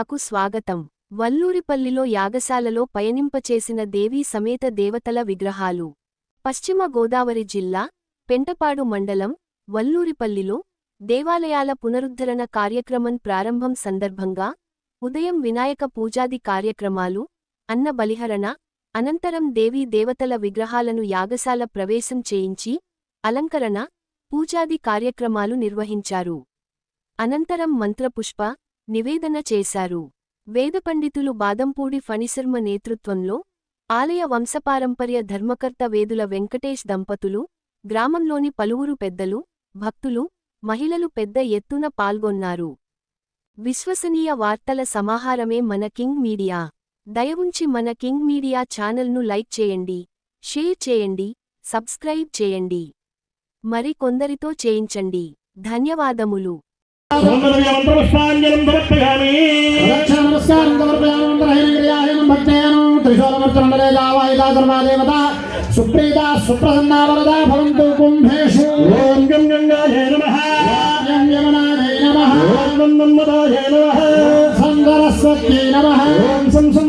మీడియాకు స్వాగతం. వల్లూరిపల్లిలో యాగశాలలో పయనింపచేసిన దేవీ సమేత దేవతల విగ్రహాలు. పశ్చిమ గోదావరి జిల్లా పెంటపాడు మండలం వల్లూరిపల్లిలో దేవాలయాల పునరుద్ధరణ కార్యక్రమం ప్రారంభం సందర్భంగా ఉదయం వినాయక పూజాది కార్యక్రమాలు అన్న బలిహరణ అనంతరం దేవీ దేవతల విగ్రహాలను యాగశాల ప్రవేశం చేయించి అలంకరణ పూజాది కార్యక్రమాలు నిర్వహించారు. అనంతరం మంత్రపుష్ప నివేదన చేశారు. వేదపండితులు బాదంపూడి ఫణిశర్మ నేతృత్వంలో ఆలయ వంశపారంపర్య ధర్మకర్త వేదుల వెంకటేష్ దంపతులు గ్రామంలోని పలువురు పెద్దలు భక్తులు మహిళలు పెద్ద ఎత్తున పాల్గొన్నారు. విశ్వసనీయ వార్తల సమాహారమే మన కింగ్ మీడియా. దయవుంచి మన కింగ్ మీడియా ఛానల్ను లైక్ చేయండి షేర్ చేయండి సబ్స్క్రైబ్ చేయండి. మరి కొందరితో చేయించండి. ధన్యవాదములు. మంత్రపుష్పాంజలం సమర్పయామి రక్షణ నమస్కారం సమర్పయామంతరహైనగిరియాయనం భక్తేనం త్రిశూలమర్చమండలే దావాయిదా సర్వాదేవత సుప్రీత సుప్రసన్నా వరదా భవంతు కుంభేషు ఓం గం గంగాయ నమః ఓం ఓం సం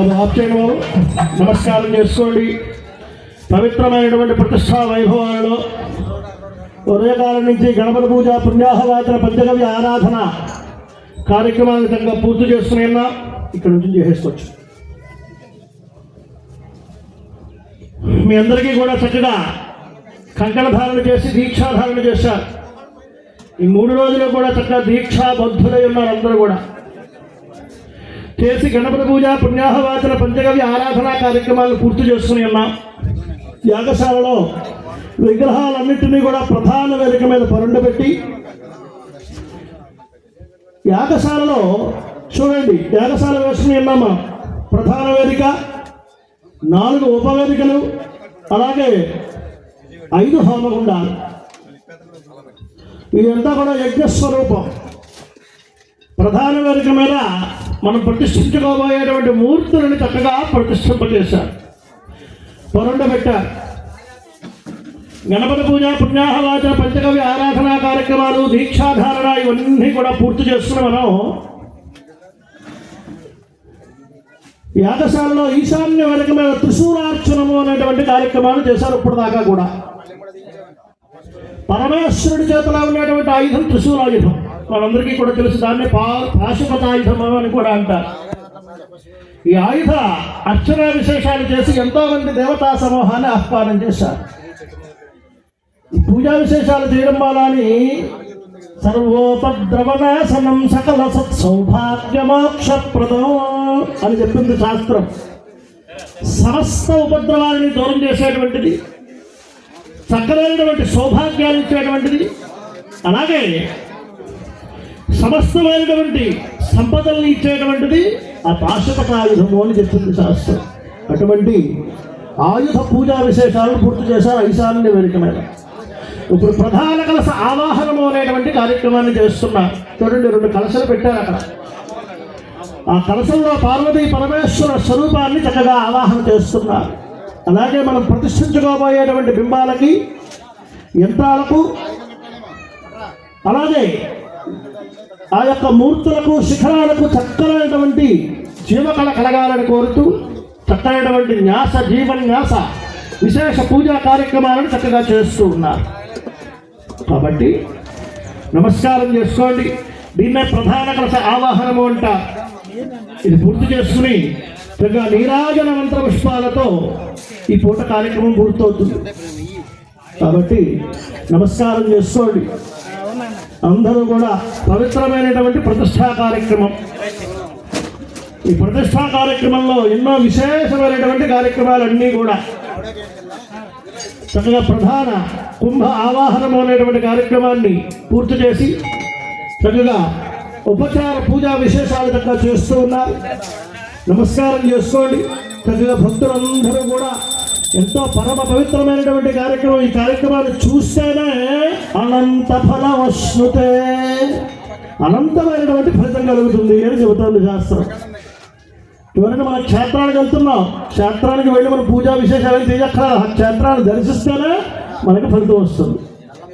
బాబు నమస్కారం చేసుకోండి. పవిత్రమైనటువంటి ప్రతిష్టా వైభవాలలో ఉదయకాలం నుంచి గణపతి పూజ పుణ్యాహవాచన పంచగవ్య ఆరాధన కార్యక్రమాన్ని చక్కగా పూర్తి చేసుకుని ఇక్కడ నుంచి చేసేసుకోవచ్చు. మీ అందరికీ కూడా చక్కగా కంకణ ధారణ చేసి దీక్షాధారణ చేశారు. ఈ మూడు రోజులు కూడా చక్కగా దీక్షా బద్ధులై ఉన్నారు అందరూ కూడా. చేసి గణపతి పూజ పుణ్యాహవాచన పంచగవ్య ఆరాధనా కార్యక్రమాలను పూర్తి చేసుకుని ఉన్నాం యాగశాలలో విగ్రహాలన్నింటినీ కూడా ప్రధాన వేదిక మీద పరుండబెట్టి యాగశాలలో చూడండి యాగశాల వేసుకుని ఉన్నామా ప్రధాన వేదిక నాలుగు ఉపవేదికలు అలాగే ఐదు హోమగుండాలు. ఇదంతా కూడా యజ్ఞస్వరూపం. ప్రధాన వేదిక మీద మనం ప్రతిష్ఠించుకోబోయేటువంటి మూర్తులను చక్కగా ప్రతిష్ఠింపజేశారు. పొరండబెట్టారు. గణపతి పూజ పుణ్యాహవాచన పంచకవి ఆరాధనా కార్యక్రమాలు దీక్షాధారణ ఇవన్నీ కూడా పూర్తి చేస్తున్న మనం. యాగశాలలో ఈశాన్య వెనకమైన త్రిశూలార్చనము అనేటువంటి కార్యక్రమాలు చేశారు ఇప్పుడు దాకా కూడా. పరమేశ్వరుడి చేతిలో ఉండేటువంటి ఆయుధం త్రిశూలాయుధం. మనందరికీ కూడా తెలుసు దాన్ని పా పాశుపతాయుధం అని కూడా అంటారు. ఈ ఆయుధ అర్చన విశేషాలు చేసి ఎంతో మంది దేవతా సమూహాన్ని ఆహ్వానం చేశారు. పూజా విశేషాలు చేయడం వల్ల సర్వోపద్రవనాశనం సకల సత్సౌభాగ్యమోక్షప్రదం అని చెప్పింది శాస్త్రం. సమస్త ఉపద్రవాలని దూరం చేసేటువంటిది చక్కనైనటువంటి సౌభాగ్యాలు ఇచ్చేటువంటిది. అలాగే సమస్తమైనటువంటి సంపదల్ని ఇచ్చేటువంటిది ఆ పాశుపత ఆయుధము అని చెప్తుంది శాస్త్రం. అటువంటి ఆయుధ పూజా విశేషాలను పూర్తి చేశారు ఐశాన్య వేదిక మీద. ఇప్పుడు ప్రధాన కలస ఆవాహనము అనేటువంటి కార్యక్రమాన్ని చేస్తున్నారు. చూడండి రెండు కలసలు పెట్టారు అక్కడ. ఆ కలసంలో పార్వతీ పరమేశ్వర స్వరూపాన్ని చక్కగా ఆవాహన చేస్తున్నారు. అలాగే మనం ప్రతిష్ఠించుకోబోయేటువంటి బింబాలకి యంత్రాలకు అలాగే ఆ యొక్క మూర్తులకు శిఖరాలకు చక్కనైనటువంటి జీవకళ కలగాలని కోరుతూ చక్కనైనటువంటి న్యాస జీవన్యాస విశేష పూజా కార్యక్రమాలను చక్కగా చేస్తూ ఉన్నారు. కాబట్టి నమస్కారం చేసుకోండి. దీన్నే ప్రధాన కలస ఆవాహనము అంట. ఇది పూర్తి చేసుకుని చక్కగా నీరాజన మంత్ర పుష్పాలతో ఈ పూట కార్యక్రమం పూర్తవుతుంది. కాబట్టి నమస్కారం చేసుకోండి. అందరూ కూడా పవిత్రమైనటువంటి ప్రతిష్టా కార్యక్రమం. ఈ ప్రతిష్టా కార్యక్రమంలో ఎన్నో విశేషమైనటువంటి కార్యక్రమాలన్నీ కూడా చక్కగా ప్రధాన కుంభ ఆవాహనం అనేటువంటి కార్యక్రమాన్ని పూర్తి చేసి చక్కగా ఉపచార పూజా విశేషాలు చక్కగా చేస్తూ ఉన్నారు. నమస్కారం చేసుకోండి. చక్కగా భక్తులందరూ కూడా ఎంతో పరమ పవిత్రమైనటువంటి కార్యక్రమం. ఈ కార్యక్రమాన్ని చూస్తేనే అనంత ఫలవశ్నుతే అనంతమైనటువంటి ఫలితం కలుగుతుంది అని చెబుతోంది శాస్త్రం. ఎవరైనా మన క్షేత్రానికి వెళ్తున్నాం క్షేత్రానికి వెళ్ళి మనం పూజా విశేషాలు తీయక్కడ క్షేత్రాన్ని దర్శిస్తేనే మనకు ఫలితం వస్తుంది.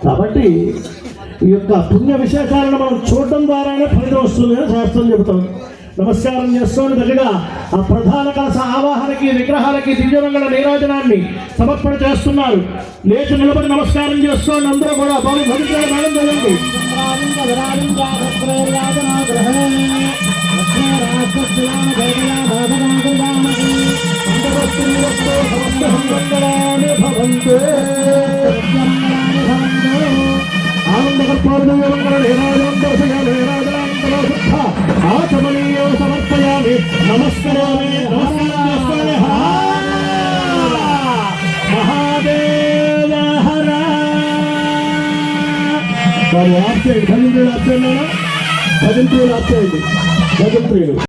కాబట్టి ఈ యొక్క పుణ్య విశేషాలను మనం చూడడం ద్వారానే ఫలితం వస్తుంది అని శాస్త్రం చెబుతాం నమస్కారం చేసుకోండి దగ్గర ఆ ప్రధాన కలస ఆవాహనకి విగ్రహాలకి దివ్యమంగళ నీరాజనాన్ని సమర్పణ చేస్తున్నారు. లేచి నిలబడి నమస్కారం చేసుకోండి అందరూ కూడా బాబు భవిష్యత్తు మేడం చదవండి మంగళాని భవంతే ఆచమనీయం సమర్పయామి. నమస్కరామి. నమస్కారం మహాదేవ హర. వారు ఆప్చేయండి భజంత్రులు ఆప్చేయండి భజంత్రులు ఆప్చేయండి భజంత్రులు